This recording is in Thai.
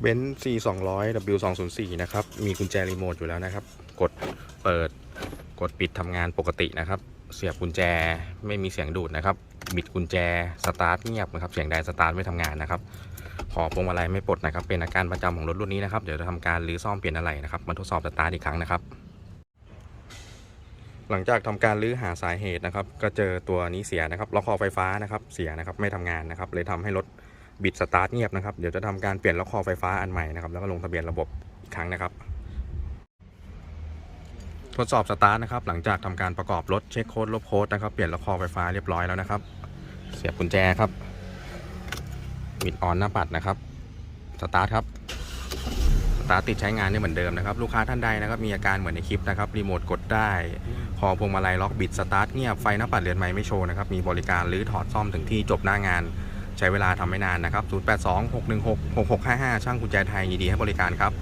เบนซ์ C 2 0 0 W 2 0 4นะครับ มีกุญแจรีโมทอยู่แล้วนะครับ กดเปิด กดปิดทำงานปกตินะครับ เสียบกุญแจไม่มีเสียงดูดนะครับ บิดกุญแจ สตาร์ทเงียบนะครับ เสียงใดสตาร์ทไม่ทำงานนะครับ ขอพวงมาลัยไม่ปลดนะครับ เป็นอาการประจำของรถรุ่นนี้นะครับ เดี๋ยวจะทำการรื้อซ่อมเปลี่ยนอะไรนะครับ มาทดสอบสตาร์ทอีกครั้งนะครับ หลังจากทำการรื้อหาสาเหตุนะครับ ก็เจอตัวนี้เสียนะครับ ล็อกคอไฟฟ้านะครับ เสียนะครับ ไม่ทำงานนะครับ เลยทำให้รถ บิดสตาร์ทเงียบนะครับเดี๋ยวจะทำการเปลี่ยนล็อกคอไฟฟ้าอันใหม่นะครับแล้วก็ลงทะเบียนระบบอีกครั้งนะครับ ทดสอบสตาร์ทนะครับหลังจากทำการประกอบรถเช็คโค้ดลบโค้ดนะครับเปลี่ยนล็อกคอไฟฟ้าเรียบร้อยแล้วนะครับ เสียบกุญแจครับบิดออนหน้าปัดนะครับสตาร์ทครับสตาร์ทติดใช้งานได้เหมือนเดิมนะครับลูกค้าท่านใดนะครับมีอาการเหมือนในคลิปนะครับรีโมทกดได้คอพวงมาลัยล็อกบิดสตาร์ทเงียบไฟหน้าปัดเรือนไม้ไม่โชว์นะครับมีบริการหรือถอดซ่อมถึงที่จบหน้างาน ช้เวลาทำไม่นานนะครับ 082 616 6655 ช่างกุญแจไทยยินดีให้บริการครับ